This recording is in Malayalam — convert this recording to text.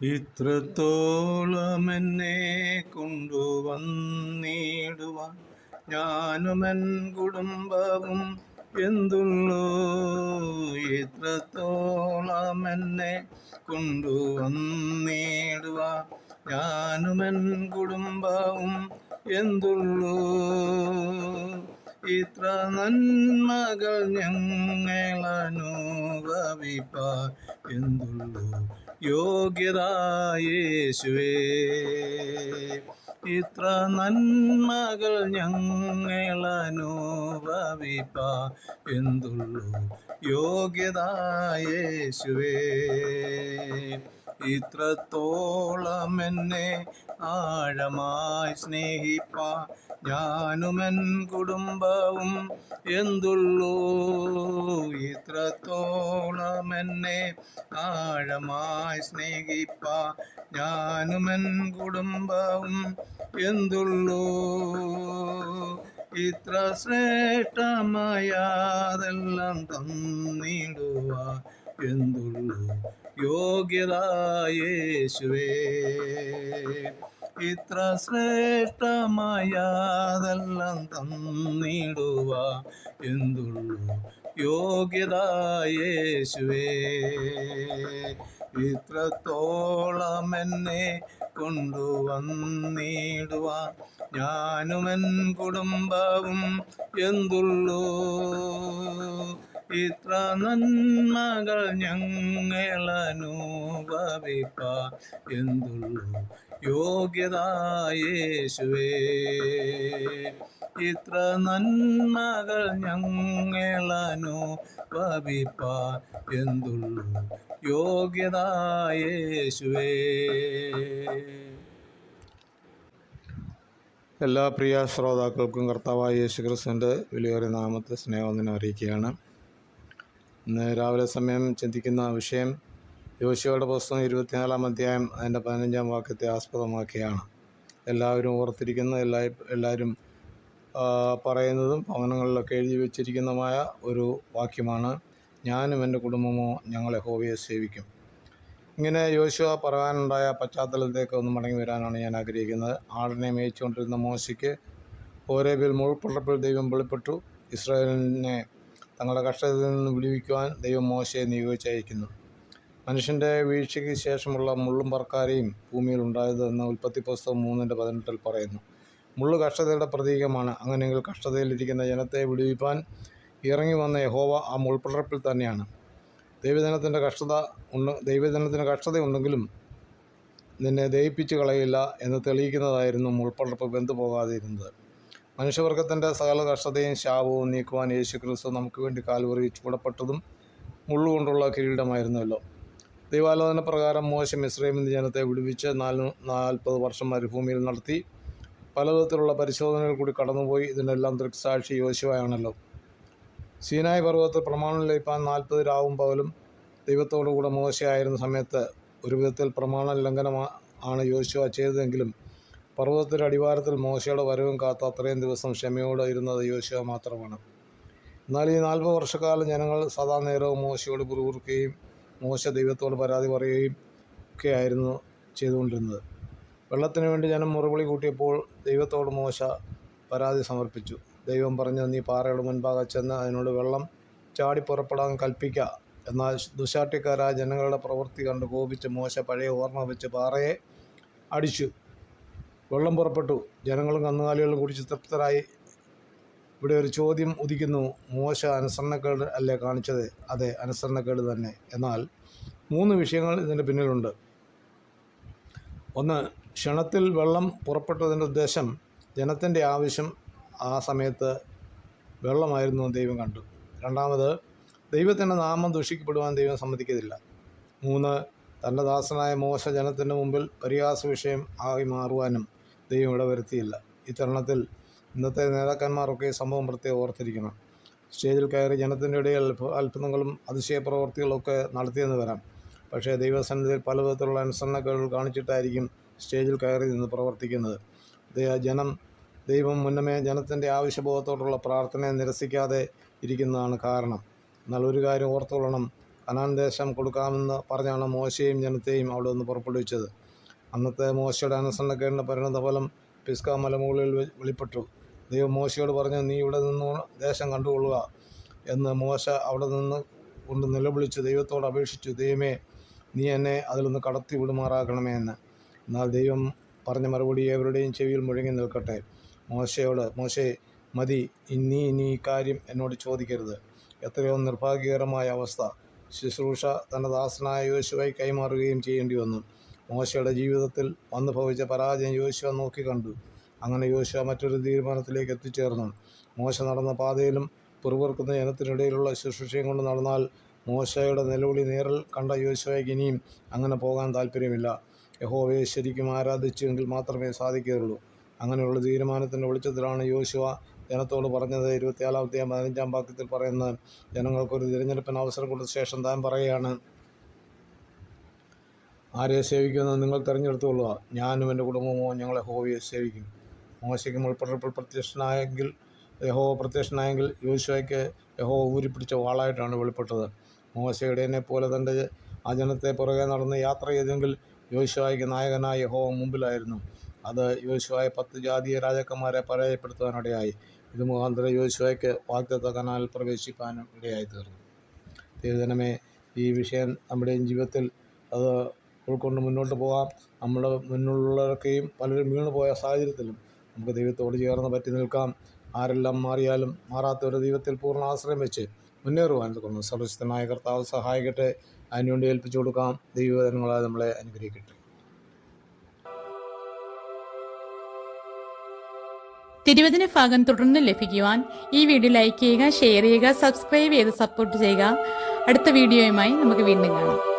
ഇത്രത്തോളം എന്നെ കൊണ്ടുവന്നിടുവാൻ എൻ കുടുംബവും എന്തുള്ളൂ? ഇത്രത്തോളം എന്നെ കൊണ്ടുവന്നിടുവാൻ എൻ കുടുംബവും എന്തുള്ളൂ? ഇത്ര നന്മകൾ ഞങ്ങളനുഭവിപ്പ എന്തുള്ളൂ? യോഗ്യത യേശുവേ ഇത്ര നന്മകൾ ഞങ്ങളനുഭവിപ്പാ എന്തുള്ളൂ? യോഗ്യത യേശുവേ ഇത്രത്തോളം എന്നെ ആഴമായി സ്നേഹിപ്പാ ഞാനുമെൻ കുടുംബവും എന്തുള്ളൂ. ഇത്രത്തോളം എന്നെ ആഴമായി സ്നേഹിപ്പാ ഞാനുമെൻ കുടുംബവും എന്തുള്ളൂ. ഇത്ര ശ്രേഷ്ഠമായതെല്ലാം തന്നിടുക എന്തുള്ളൂ. യോഗ്യത യേശുവേ. ഇത്ര ശ്രേഷ്ഠമായതെല്ലാം തന്നിടുക എന്തുള്ളൂ യോഗ്യതായേശുവേ ഇത്രത്തോളം എന്നെ കൊണ്ടുവന്നിടുവാൻ ഞാനുമെൻ കുടുംബവും എന്തുള്ളൂ ഇത്ര നന്മകൾ ഞങ്ങളനുഭവിപ്പ എന്തുള്ളൂ? യോഗ്യത യേശുവേ. ഇത്ര നന്മകൾ ഞങ്ങളനുഭവിപ്പ എന്തുള്ളൂ? യോഗ്യത യേശുവേ. എല്ലാ പ്രിയ ശ്രോതാക്കൾക്കും കർത്താവായ യേശു ക്രിസ്തുവിന്റെ വിലയേറിയ നാമത്തെ സ്നേഹവന്ദനം അറിയിക്കുകയാണ്. ഇന്ന് രാവിലെ സമയം ചിന്തിക്കുന്ന വിഷയം യോശുവയുടെ പുസ്തകം ഇരുപത്തിനാലാം അധ്യായം അതിന്റെ പതിനഞ്ചാം വാക്യത്തെ ആസ്പദമാക്കിയാണ്. എല്ലാവരും ഓർത്തിരിക്കുന്ന എല്ലാ എല്ലാവരും പറയുന്നതും ഭവനങ്ങളിലൊക്കെ എഴുതി വച്ചിരിക്കുന്നതുമായ ഒരു വാക്യമാണ് ഞാനും എന്റെ കുടുംബമോ ഞങ്ങളെ ഹോബിയെ സേവിക്കും. ഇങ്ങനെ യോശുവ പറയാനുണ്ടായ പശ്ചാത്തലത്തേക്ക് ഒന്ന് മടങ്ങി വരാനാണ് ഞാൻ ആഗ്രഹിക്കുന്നത്. ആടിനെ മേയിച്ചുകൊണ്ടിരുന്ന മോശയ്ക്ക് ഓരേബിൽ മുഴുപ്പുള്ളപ്പോൾ ദൈവം വെളിപ്പെട്ടു. ഇസ്രായേലിനെ തങ്ങളുടെ കഷ്ടത്തിൽ നിന്ന് വിടുവിക്കുവാൻ ദൈവം മോശയെ നിയോഗിച്ചയക്കുന്നു. മനുഷ്യന്റെ വീഴ്ചയ്ക്ക് ശേഷമുള്ള മുള്ളും പറക്കാരെയും ഭൂമിയിൽ ഉണ്ടായത് എന്ന ഉൽപ്പത്തി പുസ്തകം മൂന്നിന്റെ പതിനെട്ടിൽ പറയുന്നു. മുള്ളു കഷ്ടതയുടെ പ്രതീകമാണ്. അങ്ങനെയെങ്കിൽ കഷ്ടതയിലിരിക്കുന്ന ജനത്തെ വിടുവിപ്പാൻ ഇറങ്ങി വന്ന യഹോവ ആ മുൾപ്പടർപ്പിൽ തന്നെയാണ്. ദൈവജനത്തിന്റെ കഷ്ടത ഉണ്ട് ദൈവജനത്തിന് കഷ്ടതയുണ്ടെങ്കിലും നിന്നെ ദയിപ്പിച്ച് കളയില്ല എന്ന് തെളിയിക്കുന്നതായിരുന്നു മുൾപ്പടർപ്പ് വെന്തു പോകാതിരുന്നത് മനുഷ്യവർഗത്തിന്റെ സകല കഷ്ടതയും ശാപവും നീക്കുവാൻ യേശു ക്രിസ്തു നമുക്ക് വേണ്ടി കാൽവറി ചൂടപ്പെട്ടതും മുള്ളുകൊണ്ടുള്ള കിരീടമായിരുന്നല്ലോ. ദൈവാലോചന പ്രകാരം മോശം ഇസ്രൈമിന്റെ ജനത്തെ വിടുവിച്ച് നാല് നാൽപ്പത് വർഷം മരുഭൂമിയിൽ നടത്തി പലവിധത്തിലുള്ള പരിശോധനകൾ കൂടി കടന്നുപോയി. ഇതിനെല്ലാം ദൃക്സാക്ഷി യോശുവയാണല്ലോ. സീനായ് പർവതത്തിൽ പ്രമാണം ലഭിക്കാൻ നാൽപ്പത് രാവും പകലും ദൈവത്തോടുകൂടെ മോശയായിരുന്ന സമയത്ത് ഒരു വിധത്തിൽ പ്രമാണ ലംഘനമാണ് യോശുവ ചെയ്തതെങ്കിലും പർവതത്തിന്റെ അടിവാരത്തിൽ മോശയുടെ വരവും കാത്ത അത്രയും ദിവസം ക്ഷമയോടെ ഇരുന്നത് യോശുവ മാത്രമാണ്. എന്നാൽ ഈ നാൽപ്പത് വർഷക്കാലം ജനങ്ങൾ സദാ നേരവും മോശയോട് കുറുകുറുക്കുകയും മോശ ദൈവത്തോട് പരാതി പറയുകയും ഒക്കെ ആയിരുന്നു ചെയ്തുകൊണ്ടിരുന്നത്. വെള്ളത്തിന് വേണ്ടി ജനം മുറവിളി കൂട്ടിയപ്പോൾ ദൈവത്തോട് മോശ പരാതി സമർപ്പിച്ചു. ദൈവം പറഞ്ഞു നീ പാറയുടെ മുൻപാകെ ചെന്ന് അതിനോട് വെള്ളം ചാടി പുറപ്പെടാൻ കൽപ്പിക്കുക എന്നാൽ ദുശാട്ടിക്കാരായ ജനങ്ങളുടെ പ്രവൃത്തി കണ്ട് കോപിച്ച് മോശ പഴയ ഓർമ്മ വെച്ച് പാറയെ അടിച്ചു. വെള്ളം പുറപ്പെട്ടു. ജനങ്ങളും കന്നുകാലികളും കുടിച്ച് തൃപ്തരായി ഇവിടെ ഒരു ചോദ്യം ഉദിക്കുന്നു. മോശ അനുസരണക്കേട് അല്ലേ കാണിച്ചത്? അതെ അനുസരണക്കേട് തന്നെ. എന്നാൽ മൂന്ന് വിഷയങ്ങൾ ഇതിന്റെ പിന്നിലുണ്ട്. ഒന്ന് ക്ഷണത്തിൽ വെള്ളം പുറപ്പെട്ടതിന്റെ ഉദ്ദേശം ജനത്തിന്റെ ആവശ്യം ആ സമയത്ത് വെള്ളമായിരുന്നു ദൈവം കണ്ടു. രണ്ടാമത് ദൈവത്തിന്റെ നാമം ദൂഷിക്കപ്പെടുവാൻ ദൈവം സമ്മതിക്കത്തില്ല മൂന്ന് തന്റെ ദാസനായ മോശ ജനത്തിന്റെ മുമ്പിൽ പരിഹാസ വിഷയം ആയി മാറുവാനും ദൈവം ഇടവരുത്തിയില്ല ഇത്തരണത്തിൽ ഇന്നത്തെ നേതാക്കന്മാരൊക്കെ ഈ സംഭവം പ്രത്യേകം ഓർത്തിരിക്കണം. സ്റ്റേജിൽ കയറി ജനത്തിന്റെ ഇടയിൽ അത്ഭു- അത്ഭുതങ്ങളും അതിശയ പ്രവർത്തികളൊക്കെ നടത്തിയെന്ന് വരാം. പക്ഷേ ദൈവസന്നിധിയിൽ പല വിധത്തിലുള്ള അനുസരണക്കേടുകൾ കാണിച്ചിട്ടായിരിക്കും സ്റ്റേജിൽ കയറി നിന്ന് പ്രവർത്തിക്കുന്നത്. ജനം ദൈവം മുന്നമേ ജനത്തിന്റെ ആവശ്യബോധത്തോടുള്ള പ്രാർത്ഥനയെ നിരസിക്കാതെ ഇരിക്കുന്നതാണ് കാരണം. എന്നാൽ ഒരു കാര്യം ഓർത്തുകൊള്ളണം. കനാൻ ദേശം കൊടുക്കാമെന്ന് പറഞ്ഞാണ് മോശയും ജനത്തെയും അവിടെ നിന്ന് പുറപ്പെടുവിച്ചത്. അന്നത്തെ മോശയുടെ അനുസരണക്കേടിന്റെ പരിണതഫലം പിസ്ക മലമുകളിൽ വെളിപ്പെട്ടു. ദൈവം മോശയോട് പറഞ്ഞു നീ ഇവിടെ നിന്ന് ദേശം കണ്ടുകൊള്ളുക എന്ന് മോശ അവിടെ നിന്ന് കൊണ്ട് നിലവിളിച്ച് ദൈവത്തോട് അപേക്ഷിച്ചു ദൈവമേ നീ എന്നെ അതിൽ നിന്ന് കടത്തി വിടുമാറാക്കണമേ എന്ന്. എന്നാൽ ദൈവം പറഞ്ഞ മറുപടി ഏവരുടെയും ചെവിയിൽ മുഴങ്ങി നിൽക്കട്ടെ. മോശയോട് മോശെ മതി ഇനി ഇനി ഈ കാര്യം എന്നോട് ചോദിക്കരുത്. എത്രയോ നിർഭാഗ്യകരമായ അവസ്ഥ. ശുശ്രൂഷ തന്റെ ദാസനായ യോശുവായി കൈമാറുകയും ചെയ്യേണ്ടി വന്നു. മോശയുടെ ജീവിതത്തിൽ വന്നു ഭവിച്ച പരാജയം യോശുവ നോക്കിക്കണ്ടു അങ്ങനെ യോശുവ മറ്റൊരു തീരുമാനത്തിലേക്ക് എത്തിച്ചേർന്നു. മോശ നടന്ന പാതയിലും പിറുപിറുക്കുന്ന ജനത്തിനിടയിലുള്ള ശുശ്രൂഷയും കൊണ്ട് നടന്നാൽ മോശയുടെ നിലവിളി നേരിൽ കണ്ട യോശുവയ്ക്ക് ഇനിയും അങ്ങനെ പോകാൻ താല്പര്യമില്ല യഹോവയെ ശരിക്കും ആരാധിച്ചുവെങ്കിൽ മാത്രമേ സാധിക്കുകയുള്ളൂ. അങ്ങനെയുള്ള തീരുമാനത്തിന്റെ വെളിച്ചത്തിലാണ് യോശുവ ജനത്തോട് പറഞ്ഞത് ഇരുപത്തിയാലാമത്തെയും പതിനഞ്ചാം വാക്യത്തിൽ പറയുന്നത്. ജനങ്ങൾക്കൊരു തിരഞ്ഞെടുപ്പിന് അവസരം കൊടുത്ത ശേഷം താൻ പറയുകയാണ് ആരെ സേവിക്കുമെന്ന് നിങ്ങൾ തിരഞ്ഞെടുത്തുകൊള്ളുക. ഞാനും എന്റെ കുടുംബമോ ഞങ്ങളെ യഹോവയെ സേവിക്കും. മോശയ്ക്ക് മുൾപ്പെട്ടപ്പോൾ പ്രത്യക്ഷനായെങ്കിൽ യഹോവ പ്രത്യക്ഷനായെങ്കിൽ യോശുവയ്ക്ക് യഹോവ ഊരിപ്പിടിച്ച വാളായിട്ടാണ് വെളിപ്പെട്ടത്. മോശയുടേനെ പോലെ തന്റെ ആ ജനത്തെ പുറകെ നടന്ന് യാത്ര ചെയ്തെങ്കിൽ യോശുവായ്ക്ക് നായകനായ യഹോവ മുമ്പിലായിരുന്നു. അത് യോശുവായ പത്ത് ജാതീയ രാജാക്കന്മാരെ പരാജയപ്പെടുത്തുവാനിടയായി ഇത് മുഖാന്തരം യോശുവയ്ക്ക് വാഗ്ദത്ത കനാലിൽ പ്രവേശിക്കാനും ഇടയായി തീർന്നു ദൈവജനമേ ഈ വിഷയം നമ്മുടെ ജീവിതത്തിൽ അത് ഉൾക്കൊണ്ട് മുന്നോട്ട് പോകാം. നമ്മുടെ മുന്നിലുള്ളവരൊക്കെയും പലരും വീണു പോയ സാഹചര്യത്തിലും നമുക്ക് ദൈവത്തോട് ചേർന്ന് പറ്റി നിൽക്കാം. ആരെല്ലാം മാറിയാലും മാറാത്ത ഒരു ദൈവത്തിൽ പൂർണ ആശ്രയം വെച്ച് മുന്നേറുവാൻ തോന്നുന്നു സർവശക്തനായ കർത്താവ് സഹായിക്കട്ടെ. അതിനുവേണ്ടി ഏൽപ്പിച്ചു കൊടുക്കാം. ദൈവജനങ്ങളെ നമ്മളെ അനുഗ്രഹിക്കട്ടെ. തിരുവചന ഭാഗം തുടർന്ന് ലഭിക്കുവാൻ ഈ വീഡിയോ ലൈക്ക് ചെയ്യുക ഷെയർ ചെയ്യുക സബ്സ്ക്രൈബ് ചെയ്ത് സപ്പോർട്ട് ചെയ്യുക. അടുത്ത വീഡിയോയുമായി നമുക്ക് വീണ്ടും കാണാം.